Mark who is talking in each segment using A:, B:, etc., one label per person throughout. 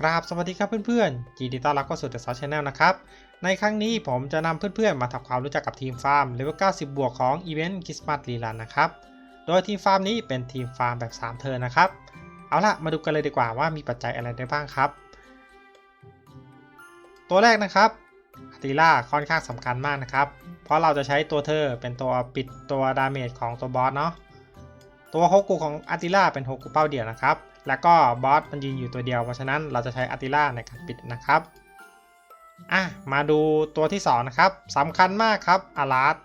A: กราบสวัสดีครับเพื่อนๆยินดีต้อนรับเข้าสู่ The South Channel นะครับ ในครั้งนี้ผมจะนำเพื่อนๆ มาทำความรู้จักกับทีมฟาร์มเลเวล90 บวกของอีเวนต์ Christmas r e r u n นะครับ โดยทีมฟาร์มนี้เป็นทีมฟาร์มแบบ 3 เทิร์นนะครับ เอาล่ะ มาดูกันเลยดีกว่าว่ามีปัจจัยอะไรได้บ้างครับ ตัวแรกนะครับอาติล่าค่อนข้างสำคัญมากนะครับ เพราะเราจะใช้ตัวเธอเป็นตัวปิดตัวดาเมจของตัวบอสเนาะ ตัวโฮกุของอาติล่าเป็นโฮกุเป้าเดี่ยวนะครับ แล้วก็บอสมันยืนอยู่ตัวเดียว เพราะฉะนั้นเราจะใช้อาติล่าในการปิดนะครับอะมาดูตัวที่ 2 นะครับสำคัญมากครับอาราส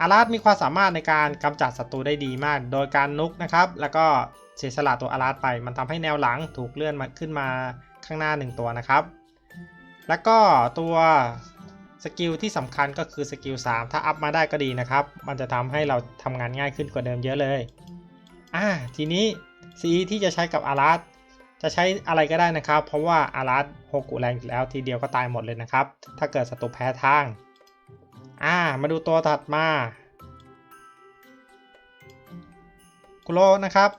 A: อาราสมีความสามารถในการกำจัดศัตรูได้ดีมาก โดยการนุกนะครับ แล้วก็เสียสละตัวอาราสไป มันทำให้แนวหลังถูกเลื่อนมาขึ้นมาข้างหน้า 1 ตัวนะครับ แล้วก็ตัวสกิลที่สำคัญก็คือสกิล3ถ้าอัพมาได้ก็ดีนะครับ มันจะทำให้เราทำงานง่ายขึ้นกว่าเดิมเยอะเลยอ่าทีนี้ ซีที่จะใช้กับอารัสจะใช้อะไรก็ได้นะครับ เพราะว่าอารัสโฮกุแรงอยู่แล้วทีเดียวก็ตายหมดเลยนะครับ ถ้าเกิดศัตรูแพ้ทาง อ่า มาดูตัวถัดมาคุโรนะครับ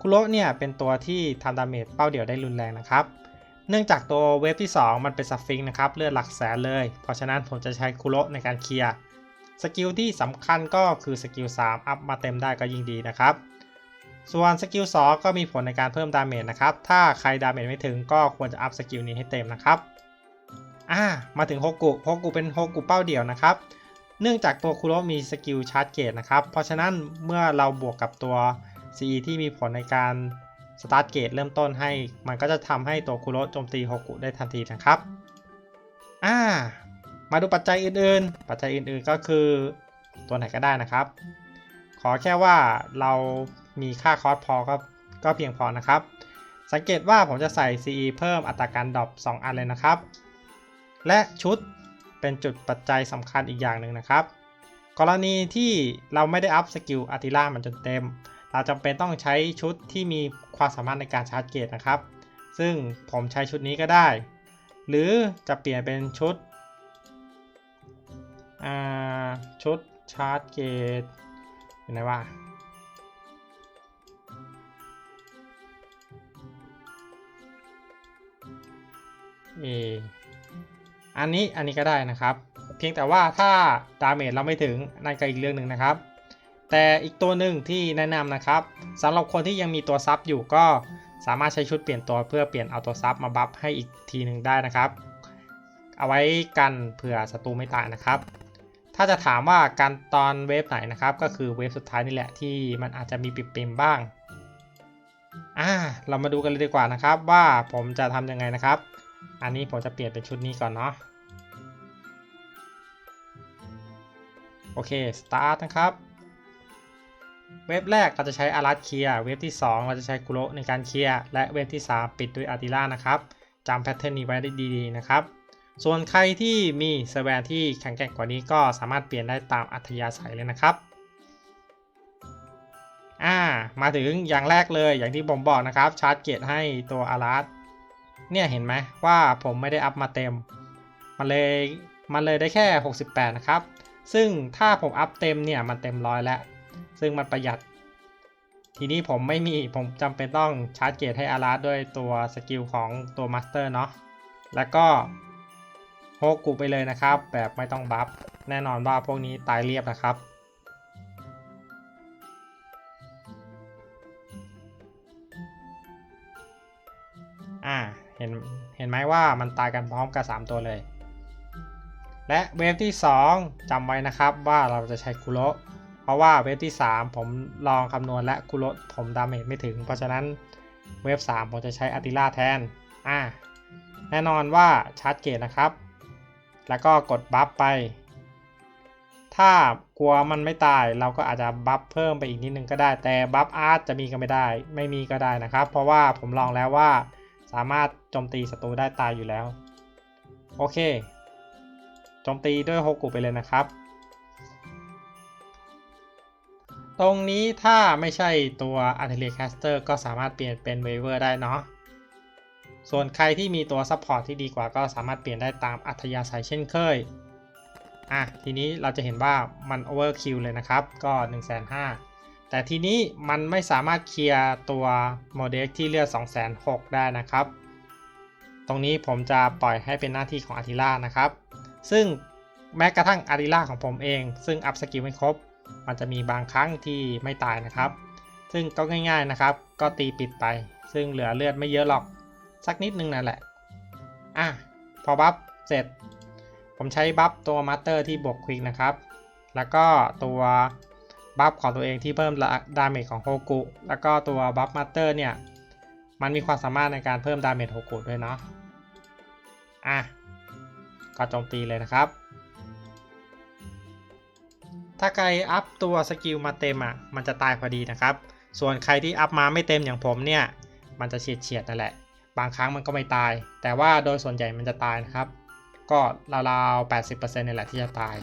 A: คุโรเนี่ยเป็นตัวที่ทำดาเมจเป้าเดี่ยวได้รุนแรงนะครับ เนื่องจากตัวเวฟที่ 2 มันเป็นสฟิงนะครับเลือดหลักแสนเลย เพราะฉะนั้นผมจะใช้คุโรในการเคลียร์สกิลที่สำคัญก็คือสกิล3อัพมาเต็มได้ก็ยิ่งดีนะครับ ส่วนสกิลส2ก็มีผลในการเพิ่มดาเมจนะครับ ถ้าใครดาเมจไม่ถึงก็ควรจะอัพสกิลนี้ให้เต็มนะครับอ่ามาถึงโฮกุโฮกุเป็นโฮกุเป้าเดี่ยวนะครับ เนื่องจากตัวคุโรมีสกิลชาร์จเกตนะครับ เพราะฉะนั้นเมื่อเราบวกกับตัว CE ที่มีผลในการสตาร์ทเกตเริ่มต้นให้ มันก็จะทำให้ตัวคุโรโจมตีโฮกุได้ทันทีนะครับอ่ามาดูปัจจัยอื่นๆ ปัจจัยอื่นๆก็คือตัวไหนก็ได้นะครับ ขอแค่ว่าเรา มีค่าคอสพอก็ก็เพียงพอนะครับ สังเกตว่าผมจะใส่ CE เพิ่มอัตราการดรอป2 อันเลยนะครับ และชุดเป็นจุดปัจจัยสำคัญอีกอย่างหนึ่งนะครับ กรณีที่เราไม่ได้อัพสกิลอาติล่ามันจนเต็ม เราจำเป็นต้องใช้ชุดที่มีความสามารถในการชาร์จเกตนะครับ ซึ่งผมใช้ชุดนี้ก็ได้ หรือจะเปลี่ยนเป็นชุดชุดชาร์จเกตอยู่ไหนวะ เออันนี้อันนี้ก็ได้นะครับ เพียงแต่ว่าถ้าดาเมจเราไม่ถึงนั่นก็อีกเรื่องหนึ่งนะครับ แต่อีกตัวหนึ่งที่แนะนำนะครับสำหรับคนที่ยังมีตัวซับอยู่ก็สามารถใช้ชุดเปลี่ยนตัวเพื่อเปลี่ยนเอาตัวซับมาบัฟให้อีกทีหนึ่งได้นะครับ เอาไว้กันเผื่อศัตรูไม่ตายนะครับ ถ้าจะถามว่าการตอนเวฟไหนนะครับ ก็คือเวฟสุดท้ายนี่แหละที่มันอาจจะมีปิดปิมบ้างอ่าเรามาดูกันเลยดีกว่านะครับ ว่าผมจะทำยังไงนะครับ อันนี้ผมจะเปลี่ยนเป็นชุดนี้ก่อนเนาะโอเคสตาร์ทนะครับ เว็บแรกเราจะใช้อารัสเคลียเว็บที่ 2 เราจะใช้คุโรในการเคลียและเว็บที่ 3 ปิดด้วยอาร์ติล่านะครับจำแพทเทิร์นนี้ไว้ได้ดีๆนะครับ ส่วนใครที่มีเซอร์แวนที่แข็งแกร่งกว่านี้ก็สามารถเปลี่ยนได้ตามอัธยาศัยเลยนะครับอ่ามาถึงอย่างแรกเลยอย่างที่ผมบอกนะครับชาร์จเกตให้ตัวอารัส เนี่ยเห็นไหมว่าผมไม่ได้อัพมาเต็ม มันเลยมันเลยได้แค่ 68 นะครับ ซึ่งถ้าผมอัพเต็มเนี่ยมันเต็มร้อยแล้ว ซึ่งมันประหยัด ทีนี้ผมไม่มีผมจำเป็นต้องชาร์จเกตให้อาราด้วยตัวสกิลของตัวมาสเตอร์เนาะ แล้วก็โฮกุไปเลยนะครับ แบบไม่ต้องบัฟ แน่นอนว่าพวกนี้ตายเรียบนะครับ เห็นเห็นไหมว่ามันตายกันพร้อมกับ3ตัวเลย และเวฟที่ 2จำไว้นะครับว่าเราจะใช้คุโรเพราะว่าเวฟที่ 3 ผมลองคำนวณและคุโรผมดาเมจไม่ถึง เพราะฉะนั้นเวฟ3ผมจะใช้อาติล่าแทนอ่าแน่นอนว่าชาร์จเกตนะครับ แล้วก็กดบัฟไป ถ้ากลัวมันไม่ตายเราก็อาจจะบัฟเพิ่มไปอีกนิดนึงก็ได้ แต่บัฟอาร์ตจะมีก็ไม่ได้ ไม่มีก็ได้นะครับ เพราะว่าผมลองแล้วว่า สามารถโจมตีศัตรูได้ตายอยู่แล้ว โอเค โจมตีด้วยโฮกุไปเลยนะครับ ตรงนี้ถ้าไม่ใช่ตัว a r t i l l e r y Caster ก็สามารถเปลี่ยนเป็น Waver ได้เนาะ ส่วนใครที่มีตัว Support ที่ดีกว่าก็สามารถเปลี่ยนได้ตามอัธยาศัยเช่นเคย อะ ทีนี้เราจะเห็นว่ามัน Overkill เลยนะครับ ก็ 1 5 0 0 0 แต่ทีนี้มันไม่สามารถเคลียร์ตัวโมเดลที่เลือด2 6 0 0 0ได้นะครับ ตรงนี้ผมจะปล่อยให้เป็นหน้าที่ของอาทิล่านะครับ ซึ่งแม้กระทั่งอาริล่าของผมเอง ซึ่งอัพสกิลไม่ครบ มันจะมีบางครั้งที่ไม่ตายนะครับ ซึ่งก็ง่าย ๆนะครับ ก็ตีปิดไป ซึ่งเหลือเลือดไม่เยอะหรอก สักนิดนึงนั่นแหละ อะ พอบัฟเสร็จ ผมใช้บัฟตัวมาสเตอร์ที่บวกควิกนะครับ แล้วก็ตัว บัฟของตัวเองที่เพิ่มดาเมจของโฮกุ แล้วก็ตัวบัฟมาสเตอร์เนี่ย มันมีความสามารถในการเพิ่มดาเมจโฮกุด้วยเนาะ อะ ก็โจมตีเลยนะครับ ถ้าใครอัพตัวสกิลมาเต็มอะ มันจะตายพอดีนะครับ ส่วนใครที่อัพมาไม่เต็มอย่างผมเนี่ย มันจะเฉียดเฉียดนั่นแหละ บางครั้งมันก็ไม่ตาย แต่ว่าโดยส่วนใหญ่มันจะตายนะครับ ก็ราวๆ80%นี่แหละที่จะตาย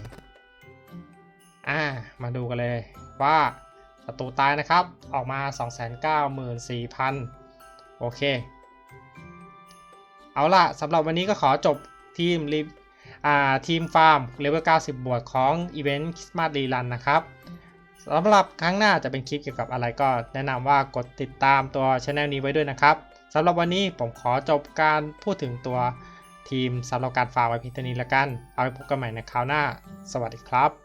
A: อ่า มาดูกันเลย ว่าศัตรูตายนะครับ ออกมา 294,000 โอเค เอาล่ะสำหรับวันนี้ก็ขอจบทีมรีอ่าทีมฟาร์มเลเวล90 บวกของอีเวนต์คริสต์มาสรีรันนะครับสำหรับครั้งหน้าจะเป็นคลิปเกี่ยวกับอะไรก็แนะนำว่ากดติดตามตัวช anel นี้ไว้ด้วยนะครับสำหรับวันนี้ผมขอจบการพูดถึงตัวทีมสำหรับการฟาร์มไว้เพียงเท่านี้ละกัน เอาไว้พบกันใหม่ในคราวหน้า สวัสดีครับ